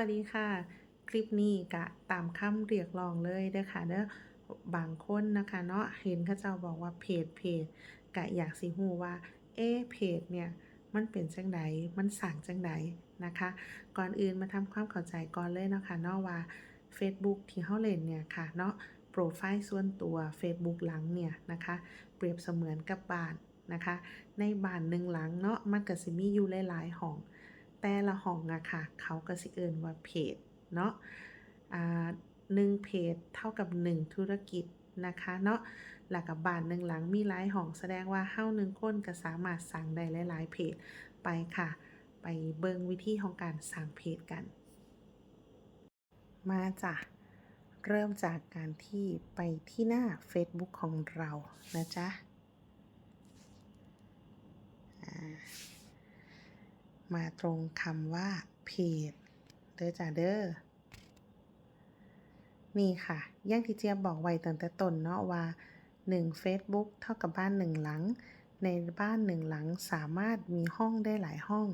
วัสดีค่ะ คลิปนี้กะตามคำเรียกร้องเลยเด้อค่ะเด้อบางคนนะคะเนาะเห็นเขาเจ้าบอกว่าเพจเพจกะอยากสิฮู้ว่า เอ๊เพจเนี่ยมันเป็นจังใดมันสั่งจังใดนะคะ ก่อนอื่นมาทำความเข้าใจก่อนเลยเนาะค่ะเนาะว่า Facebook ที่เฮาเล่นเนี่ยค่ะเนาะโปรไฟล์ส่วนตัว Facebook หลังเนี่ยนะคะ เปรียบเสมือนกับบ้านนะคะ ในบ้านหนึ่งหลังเนาะมันก็สิมีอยู่หลายๆห้อง แต่ละห้องอะค่ะ เขาก็สิเอินว่าเพจเนาะหนึ่งเพจเท่ากับหนึ่งธุรกิจนะคะเนาะแล้วก็บ้านหนึ่งหลังมีหลายห้องแสดงว่าเฮาหนึ่งคนก็สามารถสร้างได้หลายๆเพจไปค่ะ ไปเบิ่งวิธีของการสร้างเพจกัน มาจ้ะเริ่มจากการที่ไปที่หน้า Facebook ของเรานะจ๊ะ มาตรงคำว่าเพจเด้อจ้าเด้อนี่ค่ะย่างที่เจี๊ยบบอกไว้ตั้งแต่ต้นเนาะว่า 1 Facebook เท่ากับบ้าน 1 หลัง ในบ้าน1หลังสามารถมีห้องได้หลายห้อง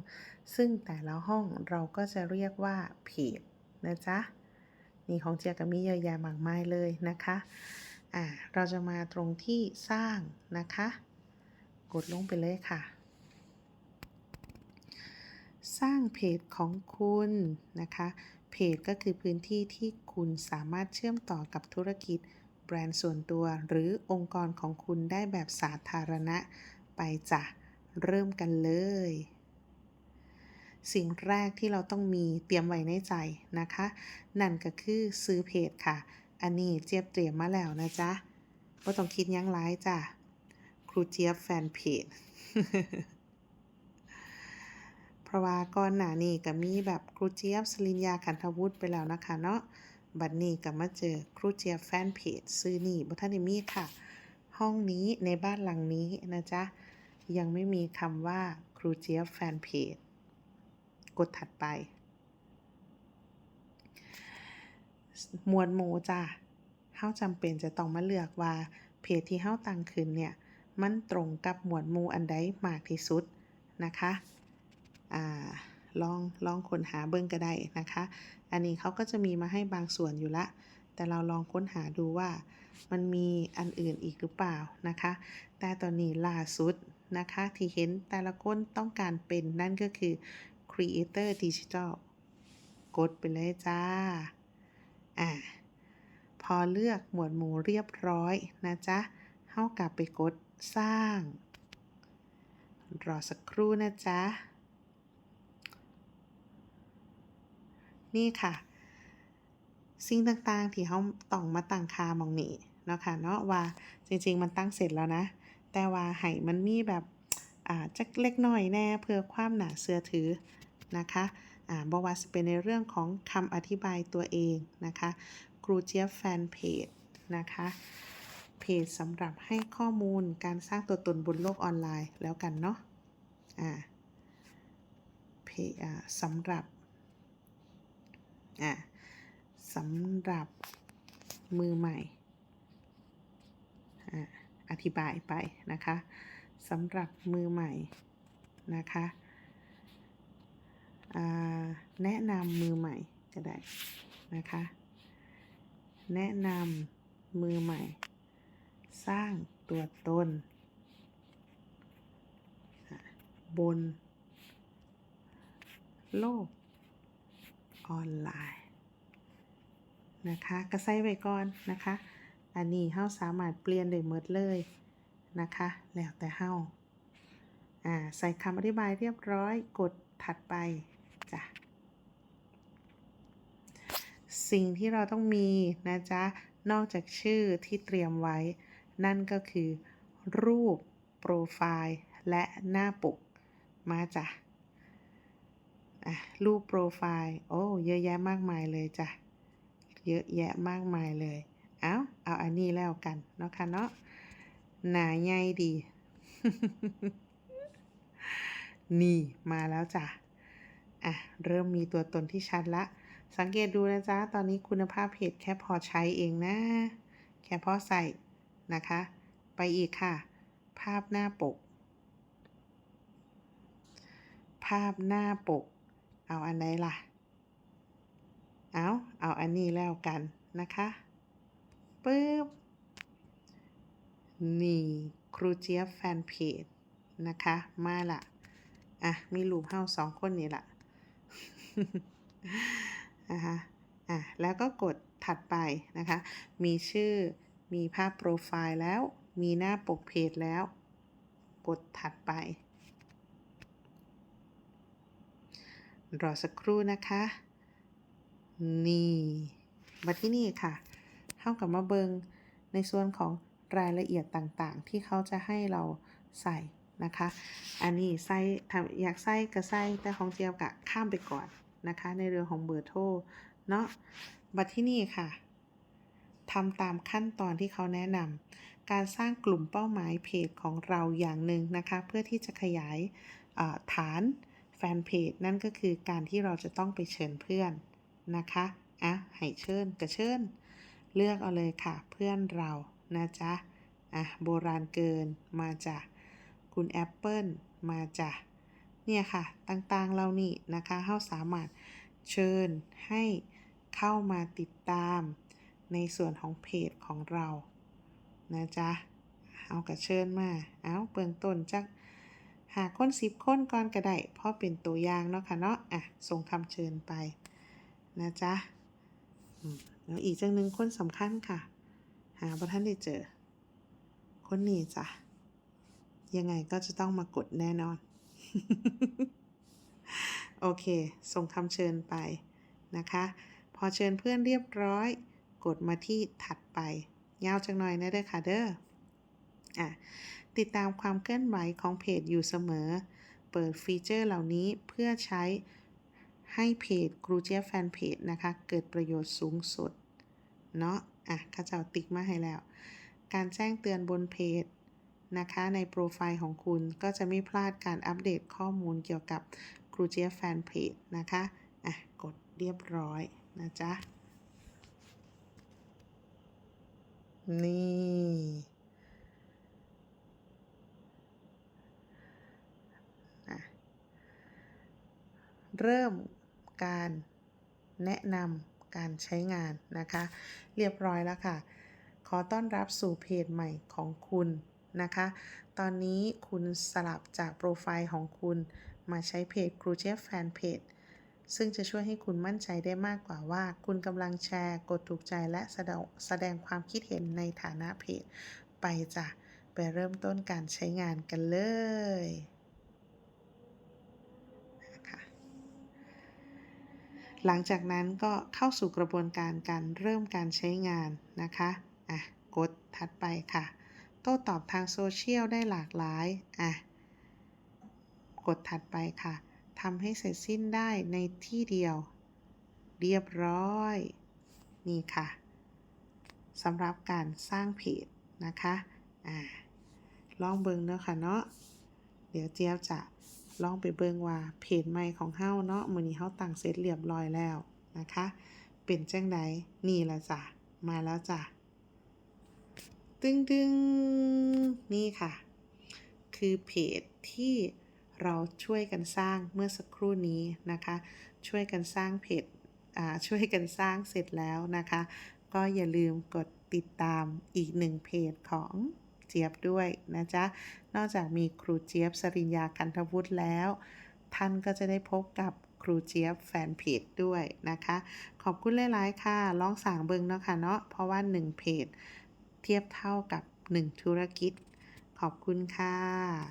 ซึ่งแต่ละห้องเราก็จะเรียกว่าเพจนะจ๊ะ นี่ของเจียก็มีเยอะแยะมากมายเลยนะคะ อ่า เราจะมาตรงที่สร้างนะคะ กดลงไปเลยค่ะ สร้างเพจของคุณนะคะ เพจก็คือพื้นที่ที่คุณสามารถเชื่อมต่อกับธุรกิจ แบรนด์ส่วนตัว หรือองค์กรของคุณได้แบบสาธารณะ ไปจ้ะเริ่มกันเลย สิ่งแรกที่เราต้องมีเตรียมไว้ในใจนะคะ นั่นก็คือซื้อเพจค่ะ อันนี้เจี๊ยบเตรียมมาแล้วนะจ๊ะว่าต้องคิดยั้งหลายจ้ะครูเจี๊ยบแฟนเพจ เพราะว่าก่อนหน้านี้ก็มีแบบครูเจี๊ยบสลินยาขันธวุฒิไปแล้วนะคะเนาะบัดนี้ก็มาเจอครูเจี๊ยบแฟนเพจซื้อนี่บทันมีค่ะ ห้องนี้ในบ้านหลังนี้นะจ๊ะ ยังไม่มีคำว่าครูเจี๊ยบแฟนเพจกดถัดไปหมวดหมู่จ้ะเฮาจำเป็นจะต้องมาเลือกว่าเพจที่เฮาตั้งขึ้นเนี่ย มันตรงกับหมวดหมู่อันใดมากที่สุดนะคะ อ่าลองลองค้นหาเบิ่งก็ได้นะคะ อันนี้เขาก็จะมีมาให้บางส่วนอยู่ละ แต่เราลองค้นหาดูว่ามันมีอันอื่นอีกหรือเปล่านะคะ แต่ตอนนี้ล่าสุดนะคะที่เห็นแต่ละคนต้องการเป็นนั่นก็คือ Creator Digital กดไปเลยจ้า อ่า พอเลือกหมวดหมู่เรียบร้อยนะจ๊ะเฮากลับไปกดสร้าง รอสักครู่นะจ๊ะ นี่ค่ะ สิ่งต่างๆ ที่เฮาต้องมาตั้งค่ามองนี้เนาะค่ะเนาะว่าจริงๆมันตั้งเสร็จแล้วนะ แต่ว่าให้มันมีแบบอ่าจักเล็กน้อยแน่เพื่อความหนาเชื่อถือนะคะอ่าบ่ว่าสิเป็นในเรื่องของคำอธิบายตัวเองนะคะครูเจี๊ยบแฟนเพจนะคะเพจสำหรับให้ข้อมูลการสร้างตัวตนบนโลกออนไลน์แล้วกันเนาะอ่าเพจอ่าสำหรับ อ่าสำหรับมือใหม่อ่าอธิบายไปนะคะสำหรับมือใหม่นะคะแนะนำมือใหม่ก็ได้นะคะ แนะนำมือใหม่ สร้างตัวตน บน โลก ออนไลน์นะคะก็ใส่ไว้ก่อนนะคะ อันนี้เฮาสามารถเปลี่ยนได้หมดเลยนะคะ แล้วแต่เฮาอ่าใส่คำอธิบายเรียบร้อยกดถัดไปจ้ะสิ่งที่เราต้องมีนะจ๊ะ นอกจากชื่อที่เตรียมไว้ นั่นก็คือ รูป โปรไฟล์ และหน้าปก มาจ้ะ อะรูปโปรไฟล์ โอ้เยอะแยะมากมายเลยจ้ะ เยอะแยะมากมายเลย เอาเอาอันนี้แล้วกันเนาะค่ะเนาะ หนาใหญ่ดี นี่มาแล้วจ้ะ อะ เริ่มมีตัวตนที่ชัดละ สังเกตดูนะจ๊ะ ตอนนี้คุณภาพเพจแค่พอใช้เองนะ แค่พอใส่นะคะ ไปอีกค่ะ ภาพหน้าปก ภาพหน้าปก เอาอันไหนล่ะ เอาเอาอันนี้แล้วกันนะคะปึ๊บ นี่ครูเจี๊ยบแฟนเพจนะคะ มาละอะ มีรูปเฮาสองคนนี่ละนะคะอะ แล้วก็กดถัดไปนะคะ มีชื่อ มีภาพโปรไฟล์แล้ว มีหน้าปกเพจแล้ว กดถัดไป รอสักครู่นะคะ นี่มาที่นี่ค่ะเข้ากับมาเบิงในส่วนของรายละเอียดต่างๆ ที่เขาจะให้เราใส่นะคะ อันนี้ใส่ทำอยากใส่ก็ใส่แต่ของเจียวกะข้ามไปก่อนนะคะ ในเรื่องของเบอร์โทรเนาะบัดที่นี่ค่ะทำตามขั้นตอนที่เขาแนะนำการสร้างกลุ่มเป้าหมายเพจของเราอย่างหนึ่งนะคะ เพื่อที่จะขยายฐาน แฟนเพจนั่นก็คือการที่เราจะต้องไปเชิญเพื่อนนะคะอะให้เชิญก็เชิญ เลือกเอาเลยค่ะ เพื่อนเรานะจ๊ะอะโบราณเกินมาจ้ะคุณแอปเปิลมาจ้ะเนี่ยค่ะ ต่างๆเรานี่นะคะเฮาสามารถเชิญให้เข้ามาติดตามในส่วนของเพจของเรานะจ๊ะเอากระเชิญมา เอาเบื้องต้นจัก หาคนสิบคนก่อนก็ได้เพราะเป็นตัวอย่างเนาะค่ะเนาะอะส่งคำเชิญไปนะจ๊ะแล้วอีกจังหนึ่งคนสำคัญค่ะ หาพระท่านได้เจอ คนนี้จ้ะ ยังไงก็จะต้องมากดแน่นอน โอเค ส่งคำเชิญไปนะคะ พอเชิญเพื่อนเรียบร้อย กดมาที่ถัดไป ยาวจังหน่อยนะเด้อค่ะเด้ออะ ติดตามความเคลื่อนไหวของเพจอยู่เสมอ เปิดฟีเจอร์เหล่านี้เพื่อใช้ให้เพจครูเจี๊ยบแฟนเพจนะคะ เกิดประโยชน์สูงสุด เนาะอะข้าเจ้าติ๊กมาให้แล้ว การแจ้งเตือนบนเพจนะคะในโปรไฟล์ของคุณก็จะไม่พลาดการอัปเดตข้อมูลเกี่ยวกับครูเจี๊ยบแฟนเพจนะคะอะกดเรียบร้อยนะจ๊ะ นี่ เริ่มการแนะนำการใช้งานนะคะ เรียบร้อยแล้วค่ะ ขอต้อนรับสู่เพจใหม่ของคุณนะคะ ตอนนี้คุณสลับจากโปรไฟล์ของคุณมาใช้เพจครูเจฟแฟนเพจซึ่งจะช่วยให้คุณมั่นใจได้มากกว่าว่า คุณกำลังแชร์กดถูกใจและแสแสดงความคิดเห็นในฐานะเพจ ไปจ้ะ ไปเริ่มต้นการใช้งานกันเลยนะคะ หลังจากนั้นก็เข้าสู่กระบวนการการเริ่มการใช้งานนะคะอะกดถัดไปค่ะ โต้ตอบทางโซเชียลได้หลากหลายอะกดถัดไปค่ะทำให้เสร็จสิ้นได้ในที่เดียว เรียบร้อย นี่ค่ะสำหรับการสร้างเพจนะคะอ่าลองเบิ่งเนาะค่ะเนาะเดี๋ยวเจี๊ยบจะ ลองไปเบิ่งว่าเพจใหม่ของเฮาเนาะมื้อนี้เฮาตั้งเสร็จเรียบร้อยแล้วนะคะ เป็นจังไดนี่ละจ้ะ มาแล้วจ้ะ ตึงตึงนี่ค่ะ คือเพจที่เราช่วยกันสร้างเมื่อสักครู่นี้นะคะ ช่วยกันสร้างเพจอ่าช่วยกันสร้างเสร็จแล้วนะคะ ก็อย่าลืมกดติดตามอีกหนึ่งเพจของ เจี๊ยบด้วยนะจ๊ะ นอกจากมีครูเจี๊ยบสริญญากันทวุฒิแล้ว ท่านก็จะได้พบกับครูเจี๊ยบแฟนเพจด้วยนะคะ ขอบคุณหลาย ๆ ค่ะ ลองสั่งเบิงเนาะค่ะเนาะ เพราะว่า 1 เพจ เทียบเท่ากับ 1 ธุรกิจ ขอบคุณค่ะ